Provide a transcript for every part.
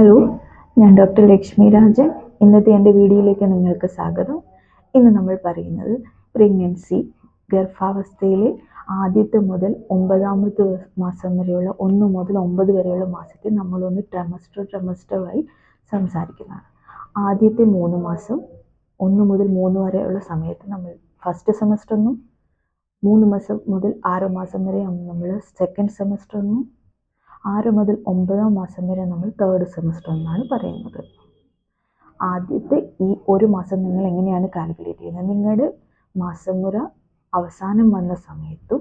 Hello ഞാൻ doctor Lakshmi Rajan. ഇന്നത്തെ എന്റെ വീഡിയോയിലേക്ക് നിങ്ങൾക്ക് സ്വാഗതം. ഇന്ന് നമ്മൾ പറയുന്നത് പ്രഗ്നൻസി ഗർഭാവസ്ഥയിലെ ആദ്യത്തെ മുതൽ ഒമ്പതാമത്തെ മാസം വരെയുള്ള ഒന്ന് മുതൽ ഒമ്പത് വരെയുള്ള മാസത്തെ നമ്മളൊന്ന് ട്രമസ്റ്റർ ട്രമസ്റ്ററായി സംസാരിക്കുന്നതാണ്. ആദ്യത്തെ മൂന്ന് മാസം ഒന്ന് മുതൽ മൂന്ന് വരെയുള്ള സമയത്ത് നമ്മൾ ഫസ്റ്റ് സെമസ്റ്റർ എന്നും മൂന്ന് മാസം മുതൽ ആറ് മാസം വരെ നമ്മൾ സെക്കൻഡ് സെമസ്റ്റർ എന്നും ആറ് മുതൽ ഒമ്പതാം മാസം വരെ നമ്മൾ തേർഡ് സെമസ്റ്റർ എന്നാണ് പറയുന്നത്. ആദ്യത്തെ ഈ ഒരു മാസം നിങ്ങൾ എങ്ങനെയാണ് കാൽക്കുലേറ്റ് ചെയ്യുന്നത്? നിങ്ങളുടെ മാസം മുറ അവസാനം വന്ന സമയത്തും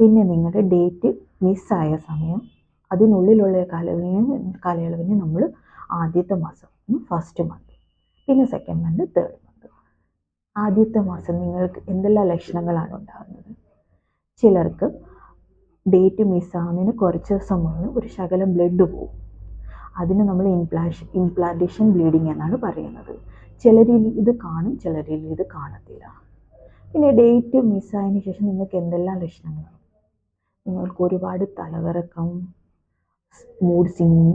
പിന്നെ നിങ്ങളുടെ ഡേറ്റ് മിസ്സായ സമയം അതിനുള്ളിലുള്ള കാലയളവിനെ കാലയളവിനെ നമ്മൾ ആദ്യത്തെ മാസം ഫസ്റ്റ് മന്ത് പിന്നെ സെക്കൻഡ് മന്ത് തേർഡ് മന്ത് ആദ്യത്തെ മാസം നിങ്ങൾക്ക് എന്തെല്ലാം ലക്ഷണങ്ങളാണ് ഉണ്ടാകുന്നത്? ചിലർക്ക് ഡേറ്റ് മിസ്സാകുന്നതിന് കുറച്ച് ദിവസം മുന്നേ ഒരു ശകലം ബ്ലഡ് പോവും. അതിന് നമ്മൾ ഇംപ്ലാഷ് ഇംപ്ലാന്റേഷൻ ബ്ലീഡിങ് എന്നാണ് പറയുന്നത്. ചിലരിൽ ഇത് കാണും ചിലരിൽ ഇത് കാണത്തില്ല. പിന്നെ ഡേറ്റ് മിസ്സായതിനു ശേഷം നിങ്ങൾക്ക് എന്തെല്ലാം ലക്ഷണങ്ങളാണ് നിങ്ങൾക്ക് ഒരുപാട് തലകറക്കം മൂഡ് സിങ്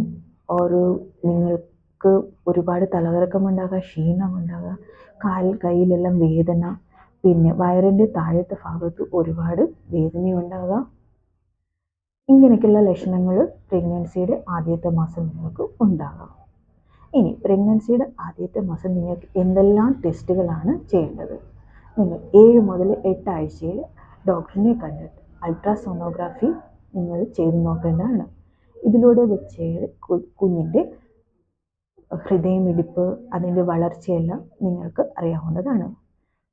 ഓരോ നിങ്ങൾക്ക് ഒരുപാട് തലകറക്കം ഉണ്ടാകുക ക്ഷീണം ഉണ്ടാകുക കാൽ കയ്യിലെല്ലാം വേദന പിന്നെ വയറിന്റെ താഴത്തെ ഭാഗത്ത് ഒരുപാട് വേദനയുണ്ടാകുക ഇങ്ങനെയൊക്കെയുള്ള ലക്ഷണങ്ങൾ പ്രഗ്നൻസിയുടെ ആദ്യത്തെ മാസം നിങ്ങൾക്ക് ഉണ്ടാകാം. ഇനി പ്രഗ്നൻസിയുടെ ആദ്യത്തെ മാസം നിങ്ങൾക്ക് എന്തെല്ലാം ടെസ്റ്റുകളാണ് ചെയ്യേണ്ടത്? നിങ്ങൾ ഏഴ് മുതൽ എട്ട് ആഴ്ചയിൽ ഡോക്ടറിനെ കണ്ടിട്ട് അൾട്രാസോണോഗ്രാഫി നിങ്ങൾ ചെയ്ത് നോക്കേണ്ടതാണ്. ഇതിലൂടെ വെച്ച് കുഞ്ഞിന്റെ ഹൃദയമിടിപ്പ് അതിന്റെ വളർച്ചയെല്ലാം നിങ്ങൾക്ക് അറിയാവുന്നതാണ്.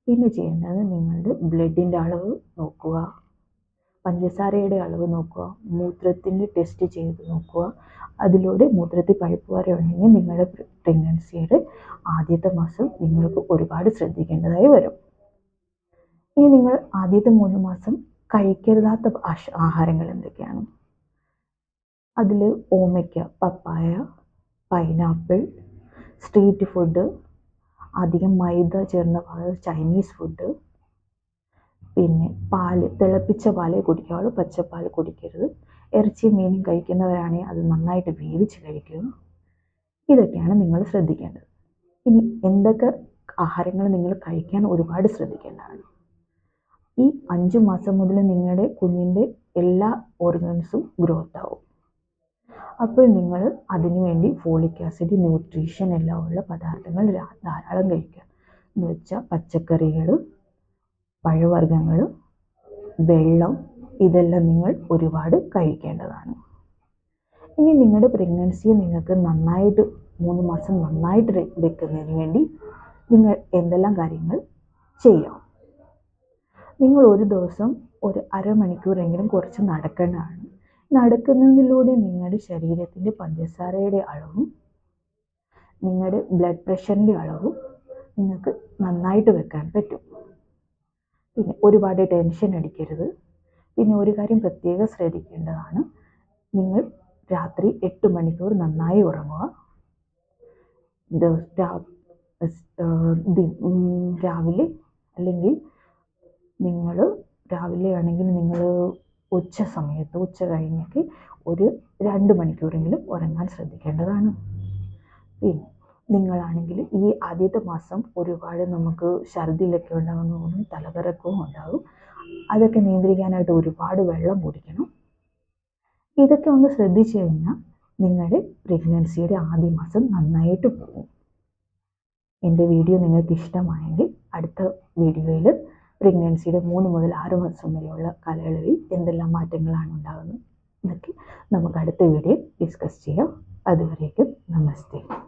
പിന്നെ ചെയ്യേണ്ടത് നിങ്ങളുടെ ബ്ലഡിന്റെ അളവ് നോക്കുക. പഞ്ചസാരയുടെ അളവ് നോക്കുക മൂത്രത്തിന്റെ ടെസ്റ്റ് ചെയ്ത് നോക്കുക. അതിലൂടെ മൂത്രത്തിൽ പഴുപ്പ് വരെ ഉണ്ടെങ്കിൽ നിങ്ങളുടെ പ്രഗ്നൻസിയുടെ ആദ്യത്തെ മാസം നിങ്ങൾക്ക് ഒരുപാട് ശ്രദ്ധിക്കേണ്ടതായി വരും. ഇനി നിങ്ങൾ ആദ്യത്തെ മൂന്ന് മാസം കഴിക്കരുതാത്ത ആഹാരങ്ങൾ എന്തൊക്കെയാണ്? അതിൽ ഓമയ്ക്ക പപ്പായ പൈനാപ്പിൾ സ്ട്രീറ്റ് ഫുഡ് അധികം മൈദ ചേർന്ന ചൈനീസ് ഫുഡ് പിന്നെ പാൽ തിളപ്പിച്ച പാലേ കുടിക്കാവുള്ളൂ. പച്ചപ്പാൽ കുടിക്കരുത്. ഇറച്ചി മീനും കഴിക്കുന്നവരാണെങ്കിൽ അത് നന്നായിട്ട് വേവിച്ച് കഴിക്കുക. ഇതൊക്കെയാണ് നിങ്ങൾ ശ്രദ്ധിക്കേണ്ടത്. ഇനി എന്തൊക്കെ ആഹാരങ്ങൾ നിങ്ങൾ കഴിക്കാൻ ഒരുപാട് ശ്രദ്ധിക്കേണ്ടതാണ്? ഈ അഞ്ച് മാസം മുതൽ നിങ്ങളുടെ കുഞ്ഞിന്റെ എല്ലാ ഓർഗൻസും ഗ്രോത്ത് ആവും അപ്പോൾ നിങ്ങൾ അതിനുവേണ്ടി ഫോളിക് ആസിഡ് ന്യൂട്രീഷൻ എല്ലാം ഉള്ള പദാർത്ഥങ്ങൾ ധാരാളം കഴിക്കുക. എന്ന് വെച്ചാൽ പച്ചക്കറികൾ പഴവർഗങ്ങൾ വെള്ളം ഇതെല്ലാം നിങ്ങൾ ഒരുപാട് കഴിക്കേണ്ടതാണ്. ഇനി നിങ്ങളുടെ പ്രഗ്നൻസിയെ നിങ്ങൾക്ക് നന്നായിട്ട് മൂന്ന് മാസം നന്നായിട്ട് വെക്കുന്നതിന് വേണ്ടി നിങ്ങൾ എന്തെല്ലാം കാര്യങ്ങൾ ചെയ്യാം നിങ്ങൾ ഒരു ദിവസം ഒരു അരമണിക്കൂറെങ്കിലും കുറച്ച് നടക്കേണ്ടതാണ്. നടക്കുന്നതിലൂടെ നിങ്ങളുടെ ശരീരത്തിന്റെ പഞ്ചസാരയുടെ അളവും നിങ്ങളുടെ ബ്ലഡ് പ്രഷറിന്റെ അളവും നിങ്ങൾക്ക് നന്നായിട്ട് വെക്കാൻ പറ്റും. പിന്നെ ഒരുപാട് ടെൻഷൻ അടിക്കരുത്. പിന്നെ ഒരു കാര്യം പ്രത്യേകം ശ്രദ്ധിക്കേണ്ടതാണ്. നിങ്ങൾ രാത്രി എട്ട് മണിക്കൂർ നന്നായി ഉറങ്ങുക. രാവിലെ അല്ലെങ്കിൽ നിങ്ങൾ രാവിലെ ആണെങ്കിൽ നിങ്ങൾ ഉച്ച സമയത്ത് ഉച്ച കഴിഞ്ഞൊക്കെ ഒരു രണ്ട് മണിക്കൂറെങ്കിലും ഉറങ്ങാൻ ശ്രദ്ധിക്കേണ്ടതാണ്. പിന്നെ നിങ്ങളാണെങ്കിൽ ഈ ആദ്യത്തെ മാസം ഒരുപാട് നമുക്ക് ഛർദിലൊക്കെ തോന്നും തലകറക്കവും ഉണ്ടാകും അതൊക്കെ നിയന്ത്രിക്കാനായിട്ട് ഒരുപാട് വെള്ളം കുടിക്കണം. ഇതൊക്കെ ഒന്ന് ശ്രദ്ധിച്ചു കഴിഞ്ഞാൽ നിങ്ങളുടെ പ്രഗ്നൻസിയുടെ ആദ്യ മാസം നന്നായിട്ട് പോകും. എന്റെ വീഡിയോ നിങ്ങൾക്ക് ഇഷ്ടമായെങ്കിൽ അടുത്ത വീഡിയോയിൽ പ്രഗ്നൻസിയുടെ മൂന്ന് മുതൽ ആറ് മാസം വരെയുള്ള കാലയളവിൽ എന്തെല്ലാം മാറ്റങ്ങളാണ് ഉണ്ടാകുന്നത് എന്നൊക്കെ നമുക്ക് അടുത്ത വീഡിയോ ഡിസ്കസ് ചെയ്യാം. അതുവരേക്കും നമസ്തേ.